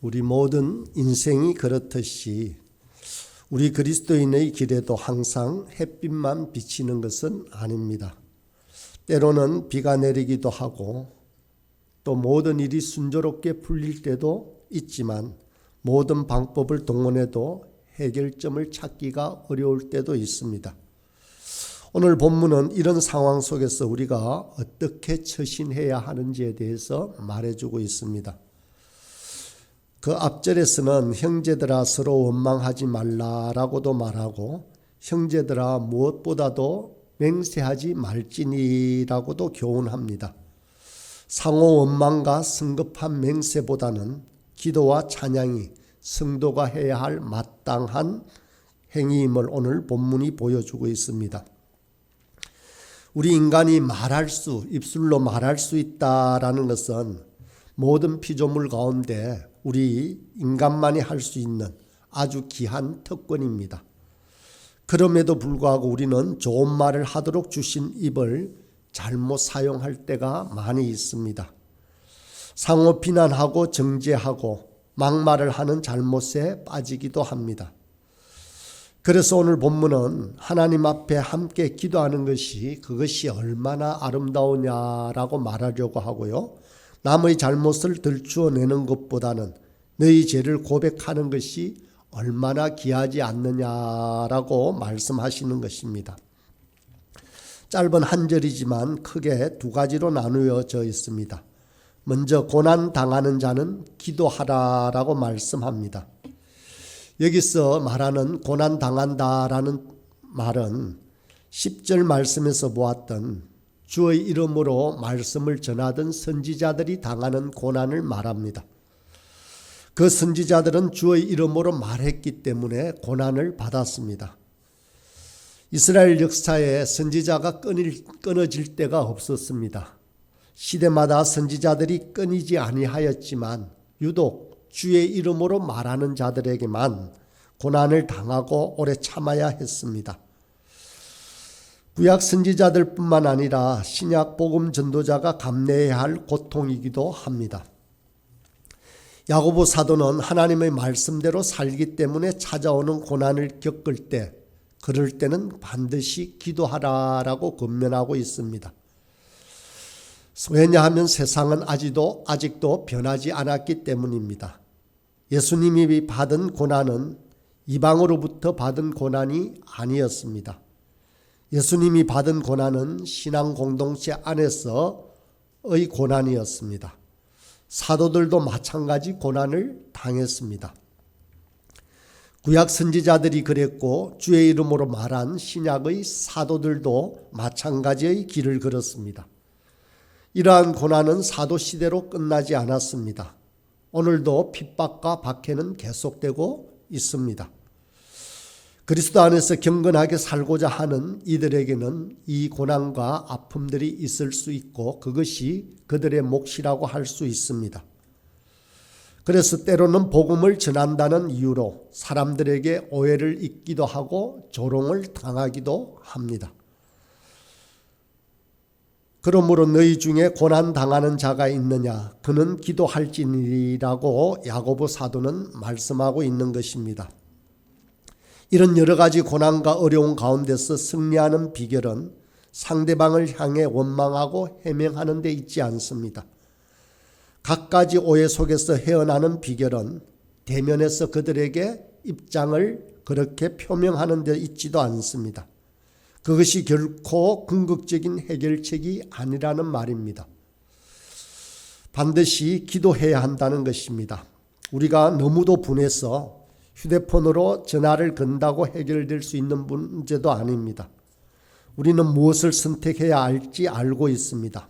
우리 모든 인생이 그렇듯이 우리 그리스도인의 길에도 항상 햇빛만 비치는 것은 아닙니다. 때로는 비가 내리기도 하고 또 모든 일이 순조롭게 풀릴 때도 있지만 모든 방법을 동원해도 해결점을 찾기가 어려울 때도 있습니다. 오늘 본문은 이런 상황 속에서 우리가 어떻게 처신해야 하는지에 대해서 말해주고 있습니다. 그 앞절에서는 형제들아 서로 원망하지 말라라고도 말하고 형제들아 무엇보다도 맹세하지 말지니라고도 교훈합니다. 상호 원망과 성급한 맹세보다는 기도와 찬양이 성도가 해야 할 마땅한 행위임을 오늘 본문이 보여주고 있습니다. 우리 인간이 말할 수, 입술로 말할 수 있다라는 것은 모든 피조물 가운데 우리 인간만이 할 수 있는 아주 귀한 특권입니다. 그럼에도 불구하고 우리는 좋은 말을 하도록 주신 입을 잘못 사용할 때가 많이 있습니다. 상호 비난하고 정죄하고 막말을 하는 잘못에 빠지기도 합니다. 그래서 오늘 본문은 하나님 앞에 함께 기도하는 것이 그것이 얼마나 아름다우냐라고 말하려고 하고요. 남의 잘못을 들추어내는 것보다는 너희 죄를 고백하는 것이 얼마나 귀하지 않느냐라고 말씀하시는 것입니다. 짧은 한 절이지만 크게 두 가지로 나누어져 있습니다. 먼저 고난 당하는 자는 기도하라라고 말씀합니다. 여기서 말하는 고난 당한다라는 말은 10절 말씀에서 보았던 주의 이름으로 말씀을 전하던 선지자들이 당하는 고난을 말합니다. 그 선지자들은 주의 이름으로 말했기 때문에 고난을 받았습니다. 이스라엘 역사에 선지자가 끊어질 때가 없었습니다. 시대마다 선지자들이 끊이지 아니하였지만 유독 주의 이름으로 말하는 자들에게만 고난을 당하고 오래 참아야 했습니다. 구약 선지자들뿐만 아니라 신약 복음 전도자가 감내해야 할 고통이기도 합니다. 야고보 사도는 하나님의 말씀대로 살기 때문에 찾아오는 고난을 겪을 때 그럴 때는 반드시 기도하라라고 권면하고 있습니다. 왜냐하면 세상은 아직도 아직도 변하지 않았기 때문입니다. 예수님이 받은 고난은 이방으로부터 받은 고난이 아니었습니다. 예수님이 받은 고난은 신앙 공동체 안에서의 고난이었습니다. 사도들도 마찬가지 고난을 당했습니다. 구약 선지자들이 그랬고 주의 이름으로 말한 신약의 사도들도 마찬가지의 길을 걸었습니다. 이러한 고난은 사도 시대로 끝나지 않았습니다. 오늘도 핍박과 박해는 계속되고 있습니다. 그리스도 안에서 경건하게 살고자 하는 이들에게는 이 고난과 아픔들이 있을 수 있고 그것이 그들의 몫이라고 할 수 있습니다. 그래서 때로는 복음을 전한다는 이유로 사람들에게 오해를 입기도 하고 조롱을 당하기도 합니다. 그러므로 너희 중에 고난 당하는 자가 있느냐 그는 기도할지니라고 야고보 사도는 말씀하고 있는 것입니다. 이런 여러 가지 고난과 어려운 가운데서 승리하는 비결은 상대방을 향해 원망하고 해명하는 데 있지 않습니다. 갖가지 오해 속에서 헤어나는 비결은 대면에서 그들에게 입장을 그렇게 표명하는 데 있지도 않습니다. 그것이 결코 궁극적인 해결책이 아니라는 말입니다. 반드시 기도해야 한다는 것입니다. 우리가 너무도 분해서 휴대폰으로 전화를 건다고 해결될 수 있는 문제도 아닙니다. 우리는 무엇을 선택해야 할지 알고 있습니다.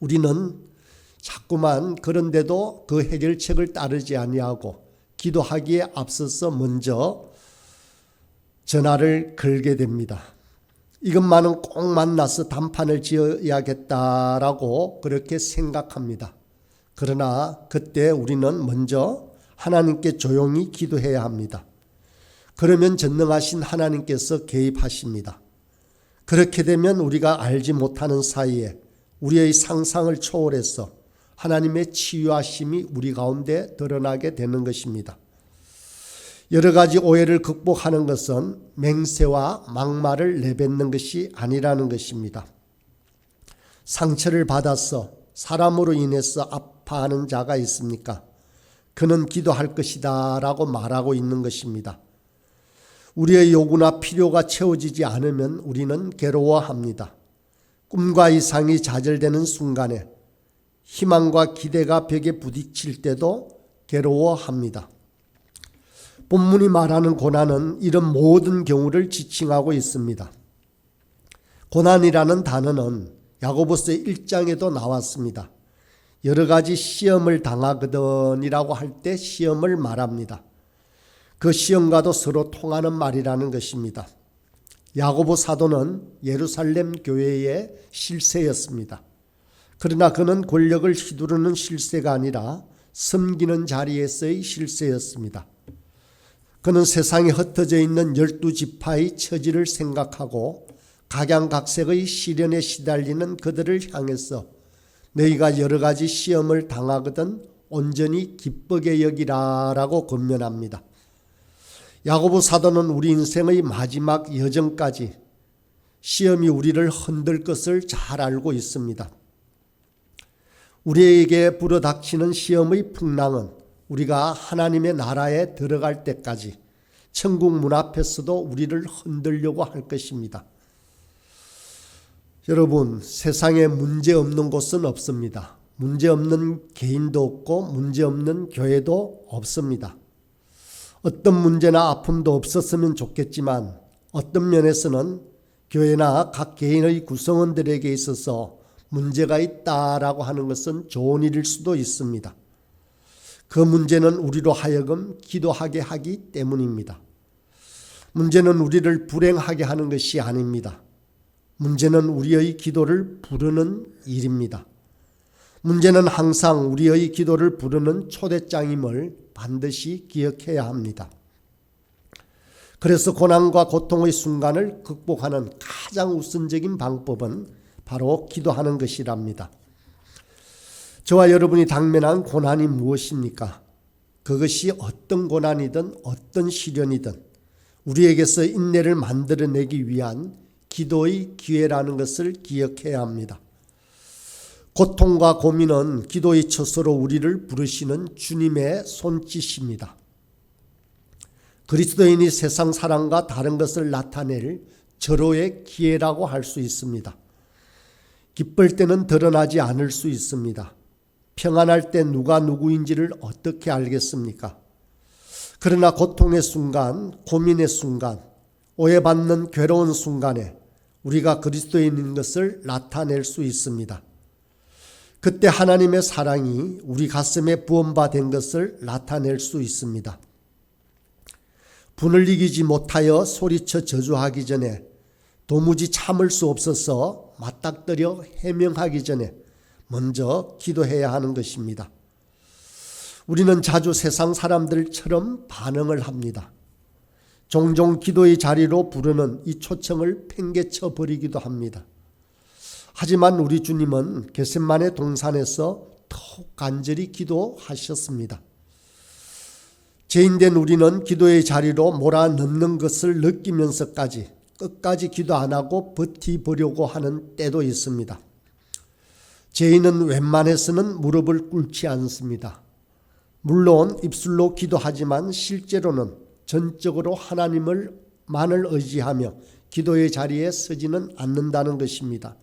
우리는 자꾸만 그런데도 그 해결책을 따르지 아니하고 기도하기에 앞서서 먼저 전화를 걸게 됩니다. 이것만은 꼭 만나서 단판을 지어야겠다라고 그렇게 생각합니다. 그러나 그때 우리는 먼저 하나님께 조용히 기도해야 합니다. 그러면 전능하신 하나님께서 개입하십니다. 그렇게 되면 우리가 알지 못하는 사이에 우리의 상상을 초월해서 하나님의 치유하심이 우리 가운데 드러나게 되는 것입니다. 여러 가지 오해를 극복하는 것은 맹세와 막말을 내뱉는 것이 아니라는 것입니다. 상처를 받아서 사람으로 인해서 아파하는 자가 있습니까? 그는 기도할 것이다 라고 말하고 있는 것입니다. 우리의 요구나 필요가 채워지지 않으면 우리는 괴로워합니다. 꿈과 이상이 좌절되는 순간에 희망과 기대가 벽에 부딪힐 때도 괴로워합니다. 본문이 말하는 고난은 이런 모든 경우를 지칭하고 있습니다. 고난이라는 단어는 야고보서 1장에도 나왔습니다. 여러 가지 시험을 당하거든이라고 할 때 시험을 말합니다. 그 시험과도 서로 통하는 말이라는 것입니다. 야고보 사도는 예루살렘 교회의 실세였습니다. 그러나 그는 권력을 휘두르는 실세가 아니라 섬기는 자리에서의 실세였습니다. 그는 세상에 흩어져 있는 열두 지파의 처지를 생각하고 각양각색의 시련에 시달리는 그들을 향해서 너희가 여러 가지 시험을 당하거든 온전히 기쁘게 여기라라고 권면합니다. 야고보 사도는 우리 인생의 마지막 여정까지 시험이 우리를 흔들 것을 잘 알고 있습니다. 우리에게 불어닥치는 시험의 풍랑은 우리가 하나님의 나라에 들어갈 때까지 천국 문 앞에서도 우리를 흔들려고 할 것입니다. 여러분, 세상에 문제 없는 곳은 없습니다. 문제 없는 개인도 없고 문제 없는 교회도 없습니다. 어떤 문제나 아픔도 없었으면 좋겠지만 어떤 면에서는 교회나 각 개인의 구성원들에게 있어서 문제가 있다라고 하는 것은 좋은 일일 수도 있습니다. 그 문제는 우리로 하여금 기도하게 하기 때문입니다. 문제는 우리를 불행하게 하는 것이 아닙니다. 문제는 우리의 기도를 부르는 일입니다. 문제는 항상 우리의 기도를 부르는 초대장임을 반드시 기억해야 합니다. 그래서 고난과 고통의 순간을 극복하는 가장 우선적인 방법은 바로 기도하는 것이랍니다. 저와 여러분이 당면한 고난이 무엇입니까? 그것이 어떤 고난이든 어떤 시련이든 우리에게서 인내를 만들어내기 위한 기도의 기회라는 것을 기억해야 합니다. 고통과 고민은 기도의 처소로 우리를 부르시는 주님의 손짓입니다. 그리스도인이 세상 사랑과 다른 것을 나타낼 절호의 기회라고 할 수 있습니다. 기쁠 때는 드러나지 않을 수 있습니다. 평안할 때 누가 누구인지를 어떻게 알겠습니까? 그러나 고통의 순간, 고민의 순간, 오해받는 괴로운 순간에 우리가 그리스도인인 것을 나타낼 수 있습니다. 그때 하나님의 사랑이 우리 가슴에 부음받은 것을 나타낼 수 있습니다. 분을 이기지 못하여 소리쳐 저주하기 전에 도무지 참을 수 없어서 맞닥뜨려 해명하기 전에 먼저 기도해야 하는 것입니다. 우리는 자주 세상 사람들처럼 반응을 합니다. 종종 기도의 자리로 부르는 이 초청을 팽개쳐 버리기도 합니다. 하지만 우리 주님은 겟셋만의 동산에서 더욱 간절히 기도하셨습니다. 죄인된 우리는 기도의 자리로 몰아넣는 것을 느끼면서까지 끝까지 기도 안 하고 버티보려고 하는 때도 있습니다. 죄인은 웬만해서는 무릎을 꿇지 않습니다. 물론 입술로 기도하지만 실제로는 전적으로 하나님을 만을 의지하며 기도의 자리에 서지는 않는다는 것입니다.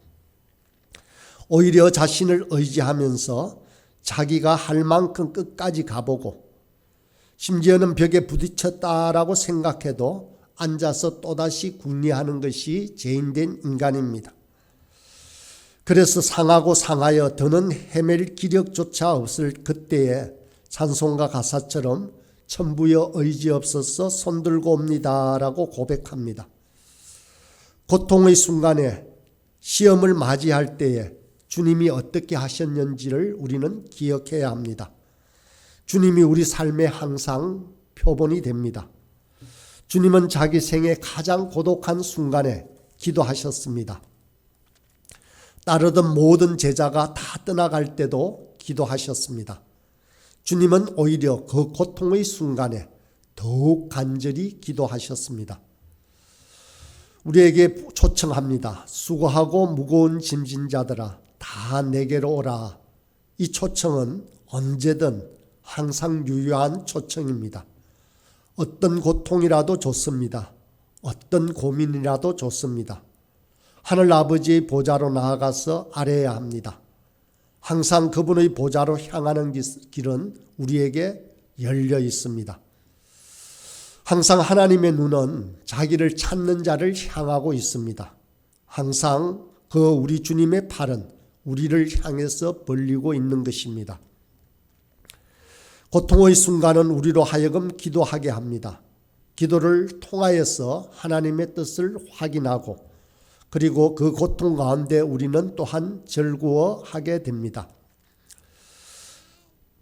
오히려 자신을 의지하면서 자기가 할 만큼 끝까지 가보고 심지어는 벽에 부딪혔다라고 생각해도 앉아서 또다시 궁리하는 것이 죄인된 인간입니다. 그래서 상하고 상하여 더는 헤맬 기력조차 없을 그때에 찬송가 가사처럼 천부여 의지 없어서 손들고 옵니다라고 고백합니다. 고통의 순간에 시험을 맞이할 때에 주님이 어떻게 하셨는지를 우리는 기억해야 합니다. 주님이 우리 삶에 항상 표본이 됩니다. 주님은 자기 생애 가장 고독한 순간에 기도하셨습니다. 따르던 모든 제자가 다 떠나갈 때도 기도하셨습니다. 주님은 오히려 그 고통의 순간에 더욱 간절히 기도하셨습니다. 우리에게 초청합니다. 수고하고 무거운 짐진 자들아 다 내게로 오라. 이 초청은 언제든 항상 유효한 초청입니다. 어떤 고통이라도 좋습니다. 어떤 고민이라도 좋습니다. 하늘 아버지의 보좌로 나아가서 아뢰야 합니다. 항상 그분의 보좌로 향하는 길은 우리에게 열려 있습니다. 항상 하나님의 눈은 자기를 찾는 자를 향하고 있습니다. 항상 그 우리 주님의 팔은 우리를 향해서 벌리고 있는 것입니다. 고통의 순간은 우리로 하여금 기도하게 합니다. 기도를 통하여서 하나님의 뜻을 확인하고 그리고 그 고통 가운데 우리는 또한 절구어하게 됩니다.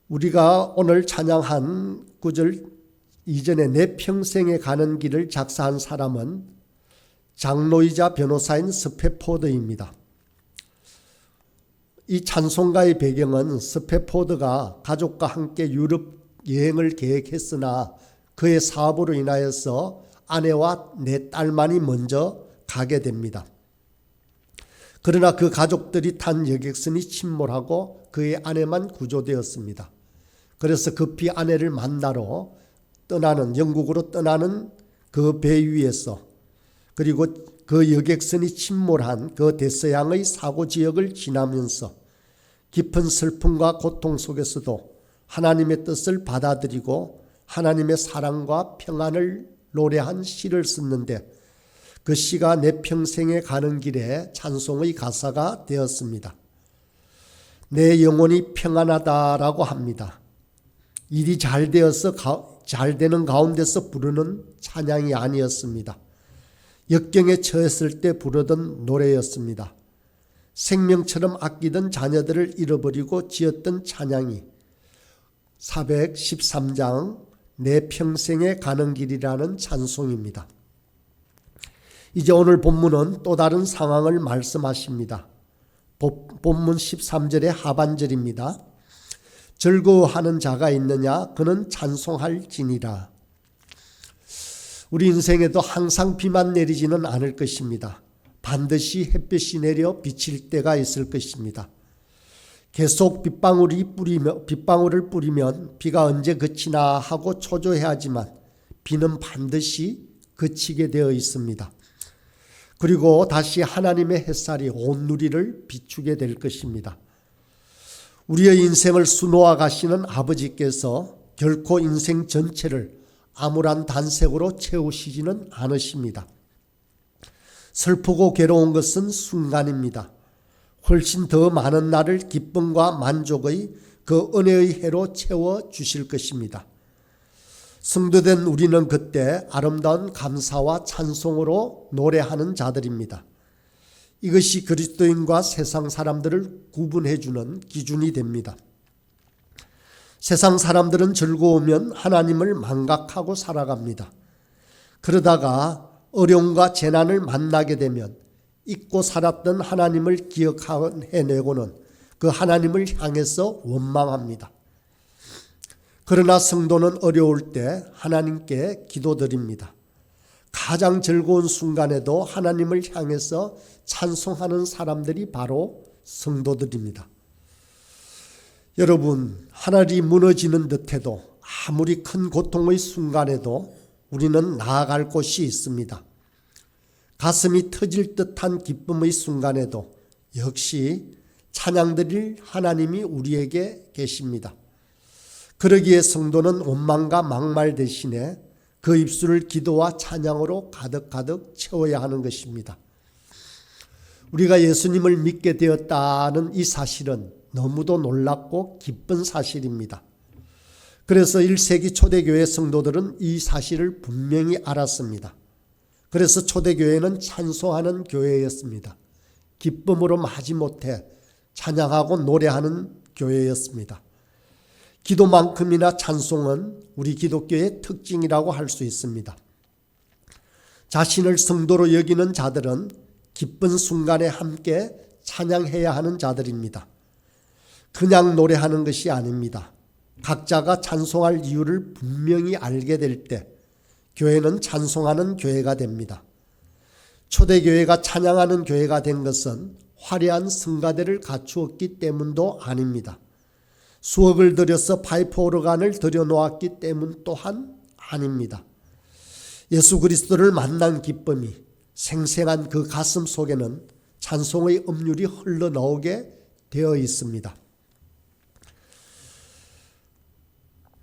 우리가 오늘 찬양한 구절 이전에 내 평생에 가는 길을 작사한 사람은 장로이자 변호사인 스페포드입니다. 이 찬송가의 배경은 스페포드가 가족과 함께 유럽 여행을 계획했으나 그의 사업으로 인하여서 아내와 네 딸만이 먼저 가게 됩니다. 그러나 그 가족들이 탄 여객선이 침몰하고 그의 아내만 구조되었습니다. 그래서 급히 아내를 만나러 떠나는 영국으로 떠나는 그 배 위에서 그리고 그 여객선이 침몰한 그 대서양의 사고 지역을 지나면서 깊은 슬픔과 고통 속에서도 하나님의 뜻을 받아들이고 하나님의 사랑과 평안을 노래한 시를 썼는데 그 시가 내 평생에 가는 길에 찬송의 가사가 되었습니다. 내 영혼이 평안하다라고 합니다. 일이 잘 되어서 잘 되는 가운데서 부르는 찬양이 아니었습니다. 역경에 처했을 때 부르던 노래였습니다. 생명처럼 아끼던 자녀들을 잃어버리고 지었던 찬양이 413장 내 평생에 가는 길이라는 찬송입니다. 이제 오늘 본문은 또 다른 상황을 말씀하십니다. 본문 13절의 하반절입니다. 즐거워하는 자가 있느냐 그는 찬송할 지니라. 우리 인생에도 항상 비만 내리지는 않을 것입니다. 반드시 햇볕이 내려 비칠 때가 있을 것입니다. 계속 빗방울이 뿌리며 빗방울을 뿌리면 비가 언제 그치나 하고 초조해하지만 비는 반드시 그치게 되어 있습니다. 그리고 다시 하나님의 햇살이 온 누리를 비추게 될 것입니다. 우리의 인생을 수놓아 가시는 아버지께서 결코 인생 전체를 암울한 단색으로 채우시지는 않으십니다. 슬프고 괴로운 것은 순간입니다. 훨씬 더 많은 날을 기쁨과 만족의 그 은혜의 해로 채워 주실 것입니다. 성도된 우리는 그때 아름다운 감사와 찬송으로 노래하는 자들입니다. 이것이 그리스도인과 세상 사람들을 구분해 주는 기준이 됩니다. 세상 사람들은 즐거우면 하나님을 망각하고 살아갑니다. 그러다가 어려움과 재난을 만나게 되면 잊고 살았던 하나님을 기억해내고는 그 하나님을 향해서 원망합니다. 그러나 성도는 어려울 때 하나님께 기도드립니다. 가장 즐거운 순간에도 하나님을 향해서 찬송하는 사람들이 바로 성도들입니다. 여러분, 하늘이 무너지는 듯해도 아무리 큰 고통의 순간에도 우리는 나아갈 곳이 있습니다. 가슴이 터질 듯한 기쁨의 순간에도 역시 찬양드릴 하나님이 우리에게 계십니다. 그러기에 성도는 원망과 막말 대신에 그 입술을 기도와 찬양으로 가득가득 채워야 하는 것입니다. 우리가 예수님을 믿게 되었다는 이 사실은 너무도 놀랍고 기쁜 사실입니다. 그래서 1세기 초대교회 성도들은 이 사실을 분명히 알았습니다. 그래서 초대교회는 찬송하는 교회였습니다. 기쁨으로 마지못해 찬양하고 노래하는 교회였습니다. 기도만큼이나 찬송은 우리 기독교의 특징이라고 할 수 있습니다. 자신을 성도로 여기는 자들은 기쁜 순간에 함께 찬양해야 하는 자들입니다. 그냥 노래하는 것이 아닙니다. 각자가 찬송할 이유를 분명히 알게 될 때 교회는 찬송하는 교회가 됩니다. 초대교회가 찬양하는 교회가 된 것은 화려한 성가대를 갖추었기 때문도 아닙니다. 수억을 들여서 파이프 오르간을 들여놓았기 때문 또한 아닙니다. 예수 그리스도를 만난 기쁨이 생생한 그 가슴 속에는 찬송의 음률이 흘러나오게 되어 있습니다.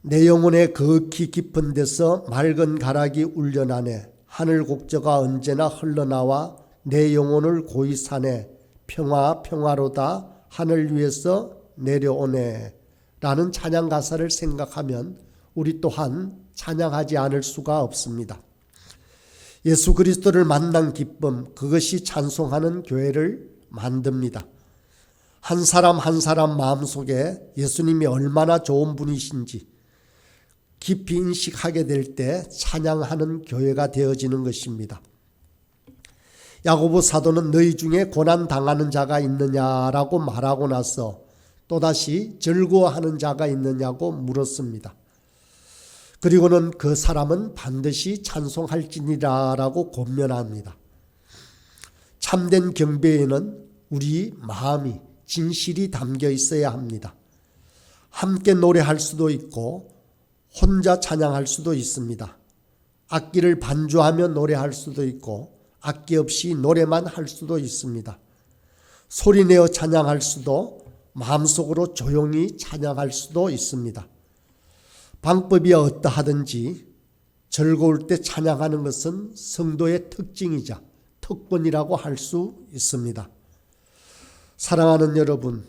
내 영혼의 극히 깊은 데서 맑은 가락이 울려나네 하늘 곡저가 언제나 흘러나와 내 영혼을 고이 사네 평화 평화로다 하늘 위에서 내려오네 라는 찬양 가사를 생각하면 우리 또한 찬양하지 않을 수가 없습니다. 예수 그리스도를 만난 기쁨 그것이 찬송하는 교회를 만듭니다. 한 사람 한 사람 마음속에 예수님이 얼마나 좋은 분이신지 깊이 인식하게 될 때 찬양하는 교회가 되어지는 것입니다. 야고보 사도는 너희 중에 고난 당하는 자가 있느냐라고 말하고 나서 또다시 즐거워하는 자가 있느냐고 물었습니다. 그리고는 그 사람은 반드시 찬송할지니라 라고 권면합니다. 참된 경배에는 우리 마음이 진실이 담겨 있어야 합니다. 함께 노래할 수도 있고 혼자 찬양할 수도 있습니다. 악기를 반주하며 노래할 수도 있고 악기 없이 노래만 할 수도 있습니다. 소리내어 찬양할 수도 마음속으로 조용히 찬양할 수도 있습니다. 방법이 어떠하든지 즐거울 때 찬양하는 것은 성도의 특징이자 특권이라고 할 수 있습니다. 사랑하는 여러분,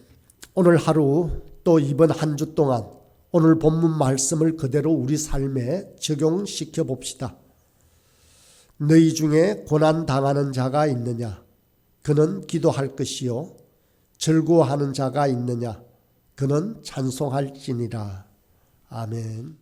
오늘 하루 또 이번 한 주 동안 오늘 본문 말씀을 그대로 우리 삶에 적용시켜 봅시다. 너희 중에 고난 당하는 자가 있느냐? 그는 기도할 것이요. 즐거워하는 자가 있느냐? 그는 찬송할지니라. 아멘.